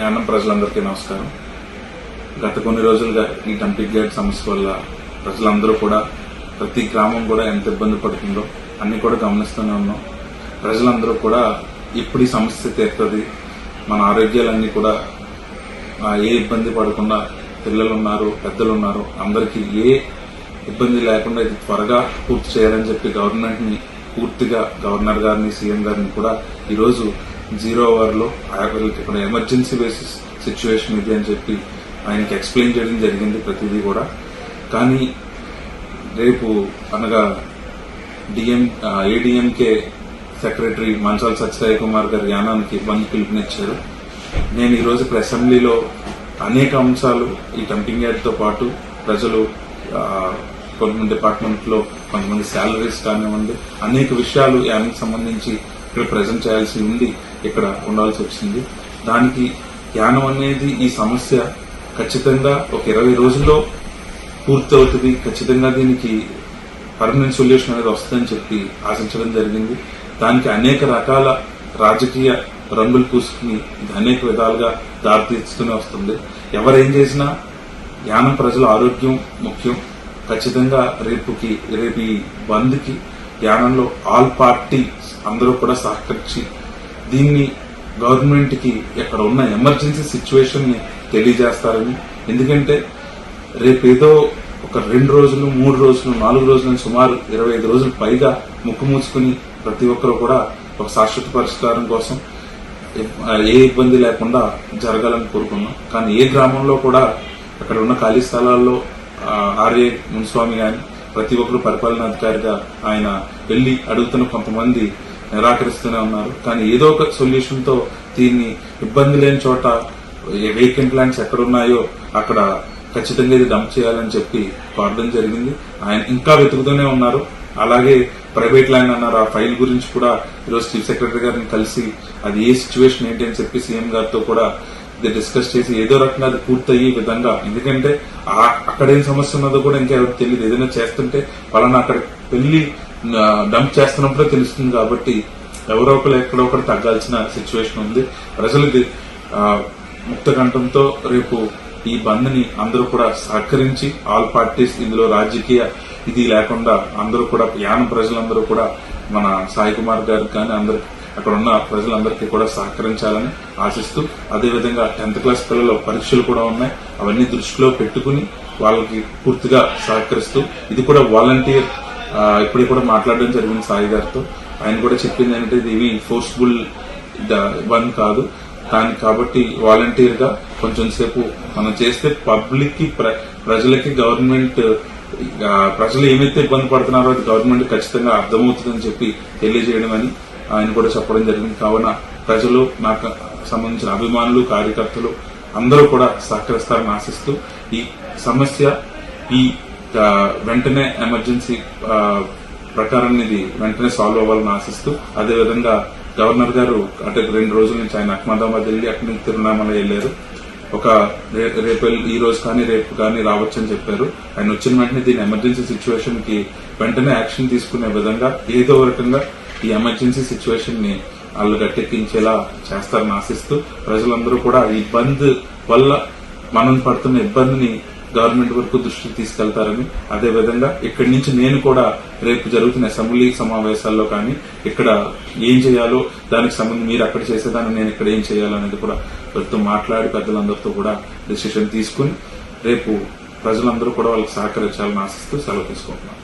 యానం ప్రజలందరికీ నమస్కారం. గత కొన్ని రోజులుగా ఈ డంపింగ్ యార్డ్ సమస్య వల్ల ప్రజలందరూ కూడా ప్రతి గ్రామం కూడా ఎంత ఇబ్బంది పడుతుందో అన్ని కూడా గమనిస్తూనే ఉన్నాం. ప్రజలందరూ కూడా ఇప్పుడు ఈ సమస్య తీరుతుంది మన ఆరోగ్యాలన్నీ కూడా ఏ ఇబ్బంది పడకుండా పిల్లలు ఉన్నారు పెద్దలు ఉన్నారు అందరికీ ఏ ఇబ్బంది లేకుండా ఇది త్వరగా పూర్తి చేయాలని చెప్పి గవర్నమెంట్ని పూర్తిగా గవర్నర్ గారిని సీఎం గారిని కూడా ఈరోజు జీరో అవర్లో లో ఇక్కడ ఎమర్జెన్సీ బేసిస్ సిచ్యువేషన్ ఇది అని చెప్పి ఆయనకి ఎక్స్ప్లెయిన్ చేయడం జరిగింది ప్రతిదీ కూడా. కానీ రేపు అనగా DM ADMK secretary Mansal Satyasai Kumar గారి యానానికి బంద్ పిలుపునిచ్చారు. నేను ఈరోజు ఇప్పుడు అసెంబ్లీలో అనేక అంశాలు ఈ డంపింగ్ యార్డ్తో పాటు ప్రజలు కొంతమంది డిపార్ట్మెంట్లో కొంతమంది శాలరీస్ కానివ్వండి అనేక విషయాలు యానికి సంబంధించి ఇక్కడ ప్రజెంట్ చేయాల్సి ఉంది. ఇక్కడ ఉండాల్సి వచ్చింది. దానికి యానం అనేది ఈ సమస్య ఖచ్చితంగా ఒక ఇరవై రోజుల్లో పూర్తి అవుతుంది ఖచ్చితంగా దీనికి పర్మనెంట్ సొల్యూషన్ అనేది వస్తుందని చెప్పి ఆశించడం జరిగింది. దానికి అనేక రకాల రాజకీయ రంగులు పూసుకుని ఇది అనేక విధాలుగా దారితీస్తూనే వస్తుంది. ఎవరేం చేసినా యానం ప్రజల ఆరోగ్యం ముఖ్యం. ఖచ్చితంగా రేపుకి రేపు ఈ బంద్కి యానంలో ఆల్ పార్టీ అందరూ కూడా సహకరించి దీన్ని గవర్నమెంట్కి ఎక్కడ ఉన్న ఎమర్జెన్సీ సిచ్యువేషన్ని తెలియజేస్తారని. ఎందుకంటే రేపేదో ఒక రెండు రోజులు మూడు రోజులు నాలుగు రోజులు సుమారు ఇరవై ఐదు రోజులు పైగా ముక్కు మూసుకుని ప్రతి ఒక్కరు కూడా ఒక శాశ్వత పరిష్కారం కోసం ఏ ఇబ్బంది లేకుండా జరగాలని కోరుకున్నాం. కానీ ఏ గ్రామంలో కూడా అక్కడ ఉన్న ఖాళీ స్థలాల్లో ఆర్ఏ మున్స్వామి గాని ప్రతి ఒక్కరు పరిపాలనాధికారిగా ఆయన వెళ్ళి అడుగుతున్న కొంతమంది నిరాకరిస్తూనే ఉన్నారు. కానీ ఏదో ఒక సొల్యూషన్తో దీన్ని ఇబ్బంది లేని చోట వేకెంట్ ల్యాండ్స్ ఎక్కడున్నాయో అక్కడ ఖచ్చితంగా ఇది డంప్ చేయాలని చెప్పి కోరడం జరిగింది. ఆయన ఇంకా వెతుకుతూనే ఉన్నారు. అలాగే ప్రైవేట్ ల్యాండ్ అన్నారు. ఆ ఫైల్ గురించి కూడా ఈరోజు చీఫ్ సెక్రటరీ గారిని కలిసి అది ఏ సిచ్యువేషన్ ఏంటి అని చెప్పి సీఎం గారితో కూడా ఇది డిస్కస్ చేసి ఏదో రకంగా అది పూర్తయ్యే విధంగా. ఎందుకంటే అక్కడ ఏం సమస్య ఉన్నదో కూడా ఇంకా ఎవరికి తెలియదు. ఏదైనా చేస్తుంటే వాళ్ళని అక్కడ వెళ్ళి డంప్ చేస్తున్నప్పుడే తెలుస్తుంది కాబట్టి ఎవరో ఒకరు ఎక్కడో ఒకరు తగ్గాల్సిన సిచ్యువేషన్ ఉంది. ప్రజలకి ముక్తకంఠంతో ముక్త కంఠంతో రేపు ఈ బంద్ని అందరూ కూడా సహకరించి ఆల్ పార్టీస్ ఇందులో రాజకీయ ఇది లేకుండా అందరూ కూడా యాన ప్రజలందరూ కూడా మన సాయి కుమార్ గారికి కానీ అందరికి అక్కడ ఉన్న ప్రజలందరికీ కూడా సహకరించాలని ఆశిస్తూ అదేవిధంగా టెన్త్ క్లాస్ పిల్లల పరీక్షలు కూడా ఉన్నాయి. అవన్నీ దృష్టిలో పెట్టుకుని వాళ్ళకి పూర్తిగా సహకరిస్తూ ఇది కూడా వాలంటీర్ ఇప్పుడు కూడా మాట్లాడడం జరిగింది సాయి గారితో. ఆయన కూడా చెప్పింది ఏంటంటే ఇది ఇవి ఫోర్స్ఫుల్ వన్ కాదు. కానీ కాబట్టి వాలంటీర్గా కొంచెం సేపు మనం చేస్తే పబ్లిక్కి ప్ర- ప్రజలకి గవర్నమెంట్ ప్రజలు ఏమైతే ఇబ్బంది పడుతున్నారో అది గవర్నమెంట్ ఖచ్చితంగా అర్థమవుతుందని చెప్పి తెలియజేయడం అని ఆయన కూడా చెప్పడం జరిగింది. కావున ప్రజలు నాకు సంబంధించిన అభిమానులు కార్యకర్తలు అందరూ కూడా సహకరిస్తారని ఆశిస్తూ ఈ సమస్య ఈ వెంటనే ఎమర్జెన్సీ ప్రకారం ఇది వెంటనే సాల్వ్ అవ్వాలని ఆశిస్తూ అదేవిధంగా గవర్నర్ గారు అంటే రెండు రోజుల నుంచి ఆయన అహ్మదాబాద్ వెళ్ళి అక్కడి నుంచి తిరువణామల వెళ్ళారు. ఒక రేపు ఈ రోజు కానీ రేపు కానీ రావచ్చని చెప్పారు. ఆయన వచ్చిన వెంటనే దీని ఎమర్జెన్సీ సిచ్యువేషన్కి వెంటనే యాక్షన్ తీసుకునే విధంగా ఏదో రకంగా ఈ ఎమర్జెన్సీ సిచ్యువేషన్ని వాళ్ళు గట్టెక్కించేలా చేస్తారని ఆశిస్తూ ప్రజలందరూ కూడా ఈ బంద్ వల్ల మనం పడుతున్న ఇబ్బందిని గవర్నమెంట్ వరకు దృష్టికి తీసుకెళ్తారని. అదే విధంగా ఇక్కడి నుంచి నేను కూడా రేపు జరుగుతున్న అసెంబ్లీ సమావేశాల్లో కానీ ఇక్కడ ఏం చేయాలో దానికి సంబంధించి మీరు అక్కడ చేసేదాన్ని నేను ఇక్కడ ఏం చేయాలనేది కూడా వారితో మాట్లాడి పెద్దలందరితో కూడా డిసిషన్ తీసుకుని రేపు ప్రజలందరూ కూడా వాళ్ళకి సహకరించాలని ఆశిస్తూ సెలవు తీసుకుంటున్నాను.